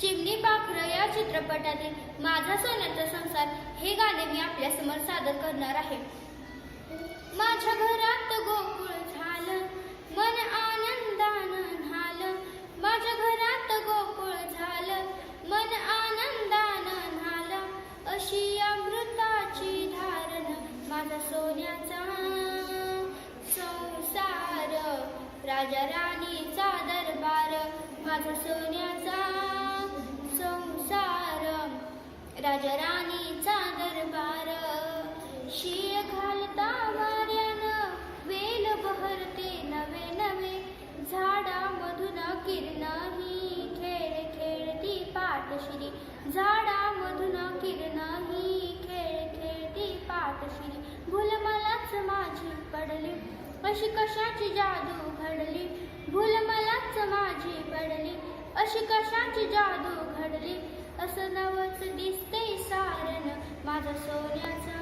चिमणी पाखर या चित्रपटातील माझा सोन्याचा संसार हे गाणे मी आपल्यासमोर सादर करणार आहे. माझ्या घरात गोकुळ झालं मन आनंदानं झालं माझ्या घरात गोकुळ झालं मन आनंदानं झालं अशी अमृताची धारण माझा सोन्याचा संसार. राजा राणीचा दरबार माझा सोन्या राजाराणीचा दरबार शिय घालता वाऱ्यानं वेल बहरते नवे नवे. झाडामधून मधून ही खेळ खेळती पाठशिरी झाडामधून मधून ही खेळ खेळती पाठशिरी भूल मलाच माझी पडली अशी कशाची जादू घडली? भूल मलाच माझी पडली अशी कशाची जादू घडली? असं नवच दिसते सारण माझं सोन्याचं